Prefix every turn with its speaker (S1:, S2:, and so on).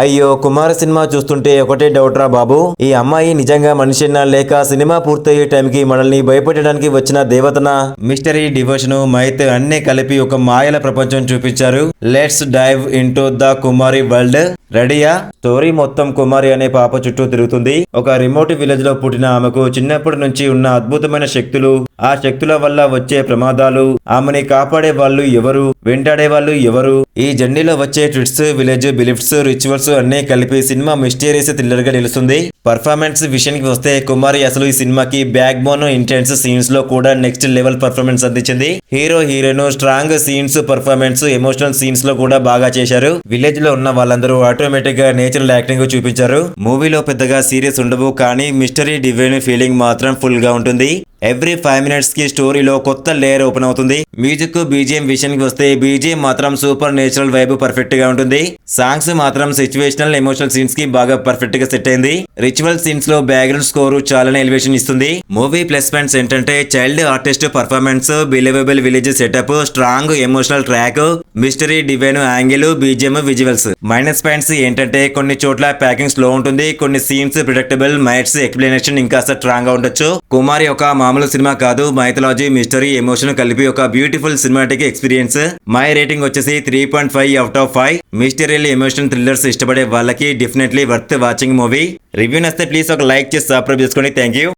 S1: అయ్యో కుమార్ సినిమా చూస్తుంటే ఒకటే డౌట్ రా బాబు. ఈ అమ్మాయి నిజంగా మనిషినా లేక సినిమా పూర్తయ్యే టైంకి మనల్ని భయపెట్టడానికి వచ్చిన దేవతన? మిస్టరీ డివోషన్ మైత్ అన్ని కలిపి ఒక మాయల ప్రపంచం చూపించారు. Let's dive into the Kumari world రెడీయా స్టోరీ మొత్తం కుమారి అనే పాప చుట్టూ తిరుగుతుంది. ఒక రిమోట్ విలేజ్లో పుట్టిన ఆమెకు చిన్నప్పటి నుంచి ఉన్న అద్భుతమైన శక్తులు ఆ శక్తుల వల్ల వచ్చే ప్రమాదాలు ఆమెని కాపాడే వాళ్ళు ఎవరు వెంటాడే వాళ్ళు ఎవరు? ఈ జర్నీలో వచ్చే ట్విట్స్ విలేజ్ బిలిఫ్ట్స్ రిచువల్స్ అన్నీ కలిపి సినిమా మిస్టీరియస్ థ్రిల్లర్గా నిలుస్తుంది. పర్ఫార్మెన్స్ విషయానికి వస్తే కుమారి అసలు ఈ సినిమాకి బ్యాక్ బోన్ ఇంటెన్స్ సీన్స్లో కూడా నెక్స్ట్ లెవెల్ పర్ఫార్మెన్స్ అందించింది. Hero heroine strong scenes performance emotional సీన్స్లో కూడా బాగా చేశారు. విలేజ్లో ఉన్న వాళ్ళందరూ ఆటోమేటిక్గా నేచురల్ యాక్టింగ్ చూపించారు. మూవీలో పెద్దగా సీరియస్ ఉండవు కానీ మిస్టరీ డివైన్ ఫీలింగ్ మాత్రం ఫుల్గా ఉంటుంది. ఎవ్రీ ఫైవ్ మినిట్స్కి స్టోరీలో కొత్త లేయర్ ఓపెన్ అవుతుంది. మ్యూజిక్ బీజిఎం విషయానికి వస్తే బీజిఎం మాత్రం సూపర్ నేచురల్ వైబ్ పర్ఫెక్ట్గా ఉంటుంది. సాంగ్స్ మాత్రం సిచ్యువేషనల్ ఎమోషనల్ సీన్స్కి బాగా పర్ఫెక్ట్గా సెట్ అయింది. రిచువల్ సీన్స్లో బ్యాక్గ్రౌండ్ స్కోర్ చాలానే ఎలివేషన్ ఇస్తుంది. మూవీ ప్లస్ పాయింట్స్ ఏంటంటే child artist performance believable village setup strong emotional track mystery divine angle BGM visuals minus points ఏంటంటే కొన్ని చోట్ల ప్యాకింగ్ స్లో ఉంటుంది కొన్ని సీన్స్ ప్రిడక్టబుల్ మైట్స్ ఎక్స్ప్లెనేషన్ ఇంకా స్ట్రాంగ్గా ఉండొచ్చు. కుమారి ఒక మామూలు సినిమా కాదు. మైథలాజీ మిస్టరీ ఎమోషన్ కలిపి ఒక beautiful cinematic experience. My rating వచ్చేసి three point five out of five mystery emotion thrillers ఇష్టపడే వాళ్ళకి definitely worth watching movie. Review నస్తే please ఒక లైక్ చేసి సబ్స్క్రైబ్ చేసుకోండి థ్యాంక్ యూ.